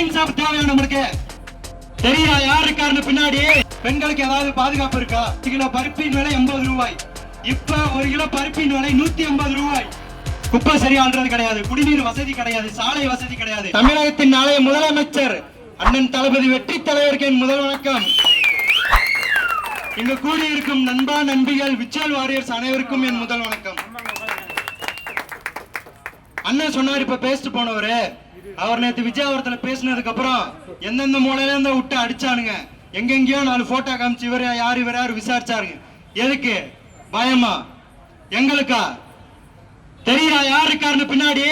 Wine of தேவையா நம்மளுக்கு தெரியா யார் இருக்காருன்னு பின்னாடி? பெண்களுக்கு ஏதாவது பாதுகாப்பு இருக்கா? ஒரு கிலோ பருப்பின் விலை எண்பது ரூபாய். இப்ப ஒரு கிலோ பருப்பின் விலை நூத்தி ஐம்பது ரூபாய். குப்பை சரியான்றது கிடையாது. குடிநீர் வசதி கிடையாது. சாலை வசதி கிடையாது. தமிழகத்தின் நாளைய முதலமைச்சர் அண்ணன் தளபதி வெற்றி தலைவருக்கு என் முதல் வணக்கம். இங்கு கூடியிருக்கும் நண்பா நண்பிகள் விச்சல் வாரியர்ஸ் அனைவருக்கும் என் முதல் வணக்கம். அண்ணன் சொன்னார் இப்ப பேசிட்டு போனவரு. அவர் நேத்து விஜயாவரத்துல பேசினதுக்கு அப்புறம் எந்தெந்த மூலையில இருந்து விட்டு அடிச்சானுங்க. எங்கெங்கயோ நாலு போட்டோ காமிச்சு இவர் யார் இவர் யார் விசாரிச்சாருங்க. எதுக்கு? பயமா? எங்களுக்கா? தெரியுதா? யார் இருக்காருன்னு பின்னாடி?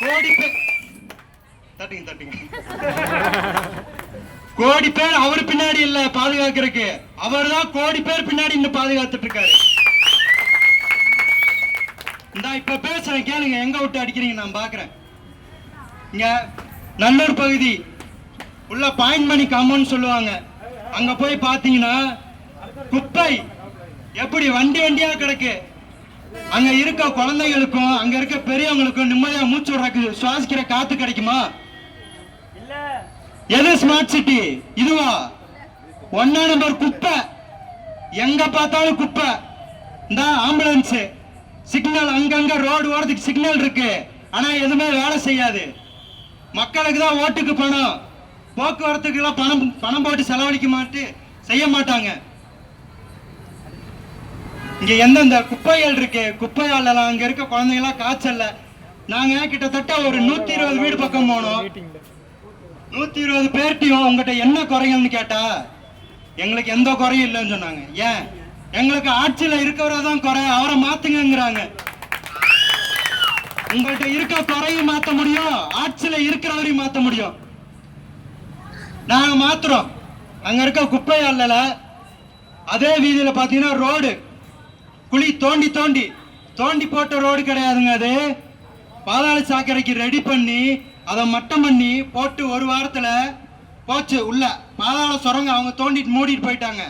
கோடி பேர் தட்டுங்க தட்டுங்க. கோடி பேர் அவர் பின்னாடி இல்ல பாதுகாக்கிறதுக்கு. அவர் தான் கோடி பேர் பின்னாடி இன்னும் பாதுகாத்துட்டு இருக்காரு. இந்தா இப்ப பேசுறேன் கேளுங்க எங்க விட்டு அடிக்கிறீங்க நான் பாக்குறேன். இங்க நல்லூர் பகுதி உள்ள பாயிண்ட் மணி காம்பவுண்ட் சொல்லுவாங்க. அங்க போய் பாத்தீங்கன்னா குப்பை எப்படி வண்டி வண்டியா கிடக்கு? அங்க இருக்க குழந்தைகளுக்கும் அங்க இருக்க பெரியவங்களுக்கும் நிம்மதியா மூச்சு விடுறதுக்கு சுவாசிக்கிற காத்து கிடைக்குமா? எது ஸ்மார்ட் சிட்டி இதுவா? ஒன்னா நம்பர் குப்பை. எங்க பார்த்தாலும் குப்பை. இந்த ஆம்புலன்ஸ் சிக்னல் அங்கங்க ரோடு ஓரத்துக்கு சிக்னல் இருக்கு. ஆனா எதுவுமே வேலை செய்யாது. மக்களுக்கு தான் ஓட்டுக்கு பணம். போக்குவரத்துக்கு எல்லாம் பணம் பணம் போட்டு செலவழிக்க மாட்டு செய்ய மாட்டாங்க. இங்க எந்தெந்த குப்பைகள் இருக்கு? குப்பையால் எல்லாம் அங்க இருக்க குழந்தைங்களாம் காய்ச்சல்ல. நாங்க கிட்டத்தட்ட ஒரு நூத்தி இருபது வீடு பக்கம் போனோம். நூத்தி இருபது பேர்ட்டையும் உங்ககிட்ட என்ன குறைகள்னு கேட்டா எங்களுக்கு எந்த குறையும் இல்லைன்னு சொன்னாங்க. ஏன்? எங்களுக்கு ஆட்சியில இருக்கிறவரை தான் குறை அவரை மாத்துங்கிறாங்க உங்கள்கிட்ட இருக்க குறையும் மாத்த முடியும் ஆட்சியில இருக்கிறவரையும் மாத்த முடியும். நாங்க மாத்துறோம். அங்க இருக்க குப்பை அல்லல அதே வீதியில பாத்தீங்கன்னா ரோடு. குழி தோண்டி தோண்டி தோண்டி போட்ட ரோடு கிடையாதுங்க அது. பாதாள சாக்கடைக்கு ரெடி பண்ணி அதை மட்டம் பண்ணி போட்டு ஒரு வாரத்துல போச்சு உள்ள. பாதாள சுரங்க அவங்க தோண்டிட்டு மூடிட்டு போயிட்டாங்க.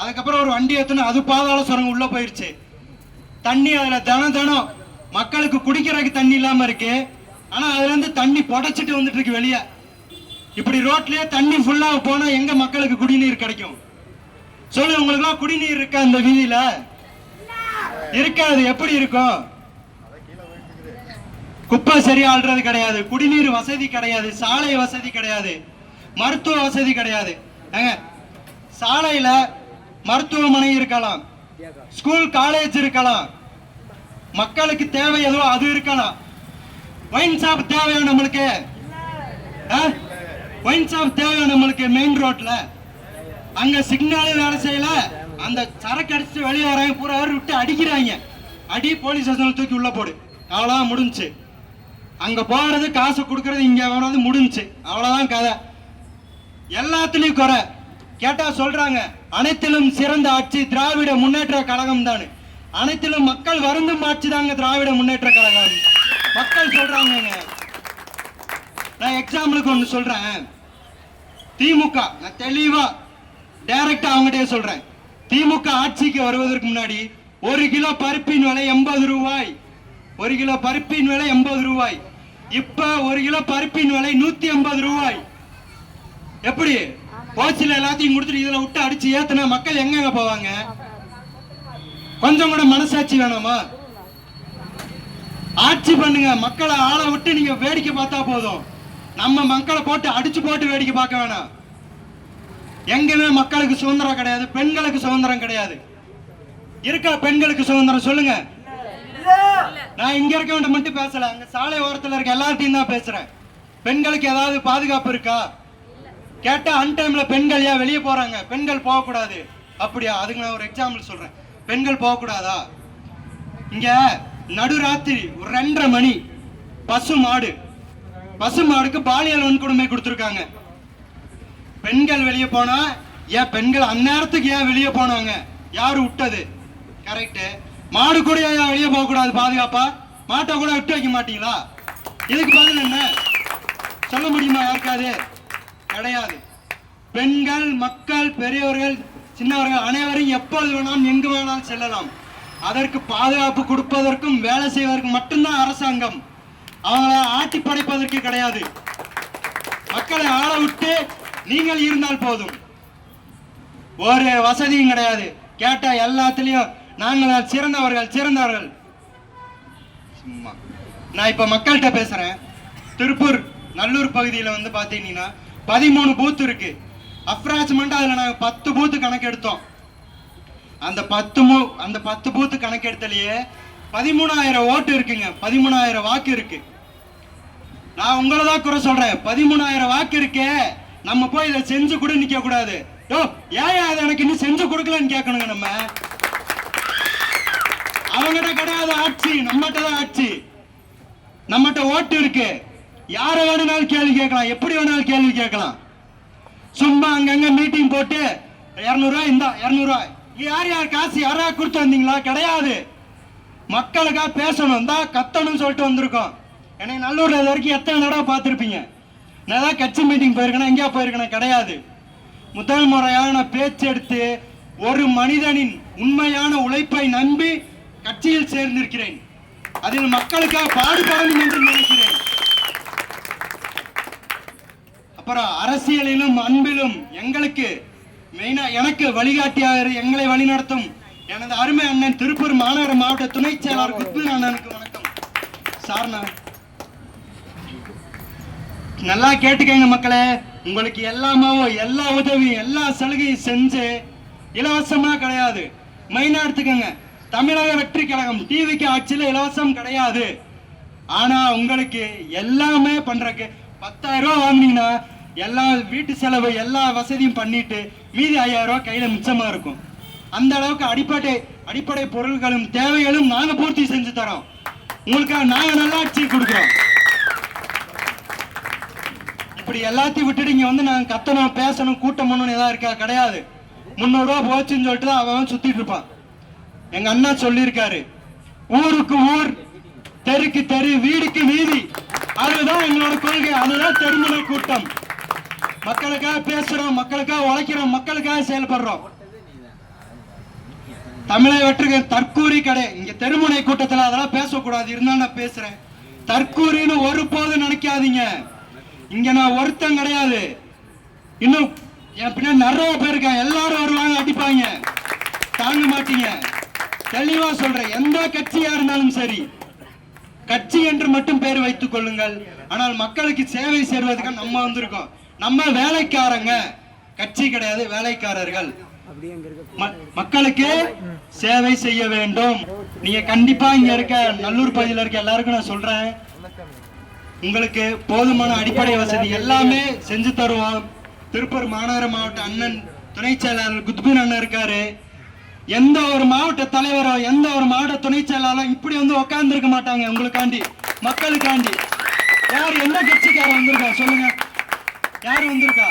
அதுக்கப்புறம் ஒரு வண்டி எடுத்துன்னு அது பாதாள சுரங்கம் உள்ள போயிருச்சு. தண்ணி அதுல தினம் தினம் மக்களுக்கு குடிக்கிறதுக்கு தண்ணி இல்லாம இருக்கு. ஆனா அதுல இருந்து தண்ணி புடைச்சிட்டு வந்துட்டு இருக்கு வெளியே. இப்படி ரோட்லயே தண்ணி ஃபுல்லா போனா எங்க மக்களுக்கு குடிநீர் கிடைக்கும்? சொல்லு உங்களுக்கு குடிநீர் இருக்கா இந்த வீதியில? இருக்காது எப்படி இருக்கும்? குப்பை சரியா ஆள்றது கிடையாது குடிநீர் வசதி கிடையாது சாலை வசதி கிடையாது மருத்துவ வசதி கிடையாது. ஏங்க சாலையில மருத்துவமனை இருக்கலாம். ஸ்கூல் காலேஜ் இருக்கலாம். மக்களுக்கு தேவை எதுவோ அது இருக்கலாம். ஒயின் ஷாப் தேவையா நம்மளுக்கு? ஒயின் ஷாப் தேவையா நம்மளுக்கு மெயின் ரோட்ல அங்க சிக்னல் வேலை செய்யல. அந்த சரக்கு அடிச்சு வெளியே வராங்க பூரா விட்டு அடிக்கிறாங்க. அடி போலீஸ் ஸ்டேஷன்ல தூக்கி உள்ள போடு. அவ்வளவுதான் முடிஞ்சுச்சு. அங்க போறது காசு கொடுக்கறது இங்க வர்றது முடிஞ்சுச்சு. அவ்வளவுதான் கதை. எல்லாத்துலயும் குறை. கேட்டா சொல்றாங்க. அனைத்திலும் சிறந்த ஆட்சி திராவிட முன்னேற்ற கழகம் தான். அனைத்திலும் மக்கள் வருந்தும் ஆட்சி தாங்க திராவிட முன்னேற்ற கழகம். மக்கள் சொல்றாங்க நான் எக்ஸாம்பிளுக்கு ஒன்று சொல்றேன். திமுக நான் தெளிவா டைரக்டா அவங்ககிட்டயே சொல்றேன். திமுக ஆட்சிக்கு வருவதற்கு முன்னாடி ஒரு கிலோ பருப்பின் விலை எண்பது ரூபாய். ஒரு கிலோ பருப்பின் விலை எண்பது ரூபாய். இப்ப ஒரு கிலோ பருப்பின் விலை நூத்தி எண்பது ரூபாய். எப்படி? போச்சில எல்லாத்தையும் கொடுத்துட்டு இதுல விட்டு அடிச்சு ஏத்துனா மக்கள் எங்கெங்க போவாங்க? கொஞ்சம் கூட மனசாட்சி வேணாமா? ஆட்சி பண்ணுங்க. மக்களை ஆள விட்டு நீங்க வேடிக்கை பார்த்தா போதும். நம்ம மக்களை போட்டு அடிச்சு போட்டு வேடிக்கை பார்க்க வேணாம். எங்கேயுமே மக்களுக்கு சுதந்திரம் கிடையாது. பெண்களுக்கு சுதந்திரம் கிடையாது. இருக்கா பெண்களுக்கு சுதந்திரம்? சொல்லுங்க. நான் இங்க இருக்கவன்ட்டு மட்டும் பேசல. அங்க சாலை ஓரத்துல இருக்க எல்லார்ட்டையும் தான் பேசுறேன். பெண்களுக்கு ஏதாவது பாதுகாப்பு இருக்கா? கேட்டா அன் டைம்ல பெண்கள் ஏன் வெளியே போறாங்க? பெண்கள் போகக்கூடாது. அப்படியா? அதுக்கு நான் ஒரு எக்ஸாம்பிள் சொல்றேன். பெண்கள் போகக்கூடாதா? இங்க நடுராத்திரி ஒரு ரெண்டரை மணி. பசு மாடு. பசு மாடுக்கு பாலியல் வன்கொடுமை கொடுத்துருக்காங்க. பெண்கள் வெளியே போனா ஏன் பெண்கள் அந்நேரத்துக்கு ஏன் வெளியே போனாங்க? யாரு விட்டது? கரெக்டு மாடு கூட ஏன் வெளியே போகக்கூடாது பாதுகாப்பா? மாட்டை கூட விட்டு வைக்க மாட்டீங்களா? இதுக்கு பதில் என்ன? சொல்ல முடியுமா யாருக்காது கிடையாது. பெண்கள் மக்கள் பெரியவர்கள் சின்னவர்கள் அனைவரும் எப்போது வேணாலும் எங்கு வேணாலும் செல்லலாம். அதற்கு பாதுகாப்பு கொடுப்பதற்கும் வேலை செய்வதற்கும் மட்டும்தான் அரசாங்கம். அவங்கள ஆட்டி படைப்பதற்கு கிடையாது. மக்களை ஆள விட்டு நீங்கள் இருந்தால் போதும். ஒரு வசதியும் கிடையாது. கேட்டா எல்லாத்துலயும் நாங்கள் சிறந்தவர்கள் சிறந்தவர்கள். சும்மா. நான் இப்ப மக்கள்கிட்ட பேசுறேன். திருப்பூர் நல்லூர் பகுதியில் வந்து பார்த்தீங்கன்னா பதிமூணு பூத் இருக்கு. அப்ராக்சிமெண்டா அதுல நாங்க பத்து பூத்து கணக்கெடுத்தோம் அந்த பத்து மூ அந்த பத்து பூத்து கணக்கெடுத்தலையே பதிமூணாயிரம் ஓட்டு இருக்குங்க. பதிமூணாயிரம் வாக்கு இருக்கு. நான் உங்களை தான் குறை சொல்றேன். பதிமூணாயிரம் வாக்கு இருக்கே. நம்ம போய் இதை செஞ்சு கூட நிக்க கூடாது. யோ ஏன் அதை எனக்கு இன்னும் செஞ்சு கொடுக்கலன்னு கேட்கணுங்க நம்ம? அவங்ககிட்ட கிடையாது ஆட்சி. நம்மகிட்ட தான் ஆட்சி. நம்மகிட்ட ஓட்டு இருக்கு. யாரை வேணும்னாலும் கேள்வி கேட்கலாம். எப்படி வேணாலும் கேள்வி கேட்கலாம். சும்மா அங்கங்க மீட்டிங் போட்டு இரநூறுவா இந்தா இரநூறுவா யார் யார் காசு யாரா கொடுத்து வந்தீங்களா? கிடையாது. மக்களுக்காக பேசணும். தான் கத்தணும்னு சொல்லிட்டு வந்திருக்கோம். என்னை நல்லூரில் இது வரைக்கும் எத்தனை தடவை பார்த்துருப்பீங்க? நான் ஏதாவது கட்சி மீட்டிங் போயிருக்கேனா எங்கேயா போயிருக்கேனா? கிடையாது. முதல் முறையாக நான் பேச்செடுத்து ஒரு மனிதனின் உண்மையான உழைப்பை நம்பி கட்சியில் சேர்ந்திருக்கிறேன். அதில் மக்களுக்காக பாடுபடணும் என்று நினைக்கிறேன். அப்புறம் அரசியலிலும் அன்பிலும் எங்களுக்கு மெயினா எனக்கு வழிகாட்டியாக எங்களை வழிநடத்தும். எனது அருமை அண்ணன் திருப்பூர் மாநகர மாவட்ட துணை செயலாளர் குத்மின் அண்ணனுக்கு வணக்கம். சார்ண்ணா நல்லா கேட்டுக்கங்க மக்களே. உங்களுக்கு எல்லாமாவும் எல்லா உதவியும் எல்லா சலுகையும் செஞ்சு இலவசமா கிடையாது. மெயினா எடுத்துக்கங்க. தமிழக வெற்றி கழகம் டிவிக்கு ஆட்சியில் இலவசம் கிடையாது. ஆனா உங்களுக்கு எல்லாமே பண்றக்கு பத்தாயிரம் ரூபாய் வாங்குனீங்கன்னா எல்லா வீட்டு செலவு எல்லா வசதியும் பண்ணிட்டு மீதி ஐயாயிரம் ரூபாய் கையில மிச்சமா இருக்கும். அந்த அளவுக்கு அடிப்படை அடிப்படை பொருள்களும் தேவைகளும் நாங்க பூர்த்தி செஞ்சு தரோம். உங்களுக்காக நாங்க நல்லாட்சி கொடுக்குறோம். இப்படி எல்லாத்தையும் விட்டுட்டு இங்க வந்து நாங்க கத்தணும் பேசணும் கூட்டம் பண்ணணும் ஏதாவது இருக்கா? கிடையாது. முந்நூறு ரூபா போச்சுன்னு சொல்லிட்டு தான் அவன் அவன் சுத்திட்டு இருப்பான். எங்க அண்ணா சொல்லியிருக்காரு ஊருக்கு ஊர் தெருக்கு தெரு வீடுக்கு வீதி. அதுதான் எங்களோட கொள்கை. அதுதான் தெருமுனை கூட்டம். மக்களுக்காக பேசுறோம் மக்களுக்காக உழைக்கிறோம் மக்களுக்காக செயல்படுறோம். தமிழை வெற்றுக தற்கூரி கடை. இங்க தெருமுனை கூட்டத்தில் அதெல்லாம் பேசக்கூடாது. இருந்தா நான் பேசுறேன். தற்கூரின்னு ஒருபோதும் நினைக்காதீங்க. இங்க நான் ஒருத்தன் கிடையாது. இன்னும் என் பின்னாடி நிறைய பேர் இருக்காங்க. எல்லாரும் வருவாங்க அடிப்பாங்க. தாங்க மாட்டீங்க. தெளிவா சொல்றேன். எந்த கட்சியா இருந்தாலும் சரி கட்சி என்று மட்டும் பெயர் வைத்துக் கொள்ளுங்கள். ஆனால் மக்களுக்கு சேவை செய்வதற்கு நம்ம வந்திருக்கோம். நம்ம வேலைக்காரங்க கட்சி கிடையாது வேலைக்காரர்கள். மக்களுக்கு சேவை செய்ய வேண்டும். நீங்க கண்டிப்பா இங்க இருக்க நல்லூர் பகுதியில் இருக்க எல்லாருக்கும் நான் சொல்றேன். உங்களுக்கு போதுமான அடிப்படை வசதி எல்லாமே செஞ்சு தருவோம். திருப்பூர் மாநகர மாவட்ட அண்ணன் துணை செயலாளர் குத்பின் அண்ணன் இருக்காரு. எந்த ஒரு மாவட்ட தலைவரோ எந்த ஒரு மாவட்ட துணை செயலாளரும் இப்படி வந்து உட்கார்ந்து இருக்க மாட்டாங்க உங்களுக்காண்டி மக்களுக்காண்டி. யார் எந்த கட்சிக்காரன் வந்திருக்கா சொல்லுங்க. யார் வந்திருக்கா?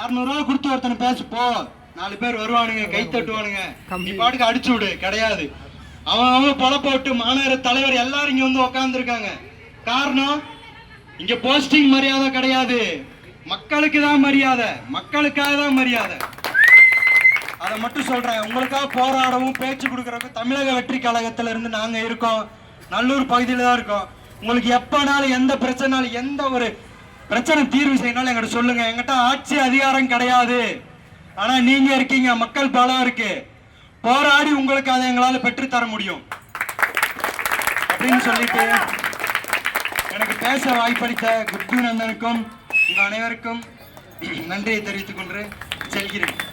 இரநூறுவா கொடுத்து ஒருத்தனை பேசு போ. நாலு பேர் வருவானுங்க கை தட்டுவானுங்க. நீ பாட்டுக்கு அடிச்சு விடு கிடையாது. அவன் அவன் பொல போட்டு மாநகர தலைவர் எல்லாரும் இங்க வந்து உட்கார்ந்துருக்காங்க காரணம் இங்க போஸ்டிங் மரியாதை கிடையாது. மக்களுக்கு தான் மரியாதை. மக்களுக்காக தான் மரியாதை. அதை மட்டும் சொல்றேன். உங்களுக்காக போராடவும் பேச்சு கொடுக்கறதுக்கும் தமிழக வெற்றி கழகத்துல இருந்து நாங்க இருக்கோம். நல்லூர் பகுதியில தான் இருக்கோம். உங்களுக்கு எப்பனாலும் எந்த பிரச்சனாலும் எந்த ஒரு பிரச்சனை தீர்வு செய்யணும் எங்கிட்ட சொல்லுங்க. எங்கிட்ட ஆட்சி அதிகாரம் கிடையாது. ஆனா நீங்க இருக்கீங்க. மக்கள் பலம் இருக்கு. போராடி உங்களுக்கு அதை எங்களால பெற்று தர முடியும். அப்படின்னு சொல்லிட்டு எனக்கு பேச வாய்ப்பளித்த குட்கு நந்தனுக்கும் உங்க அனைவருக்கும் நன்றியை தெரிவித்துக் கொண்டு செல்கிறேன்.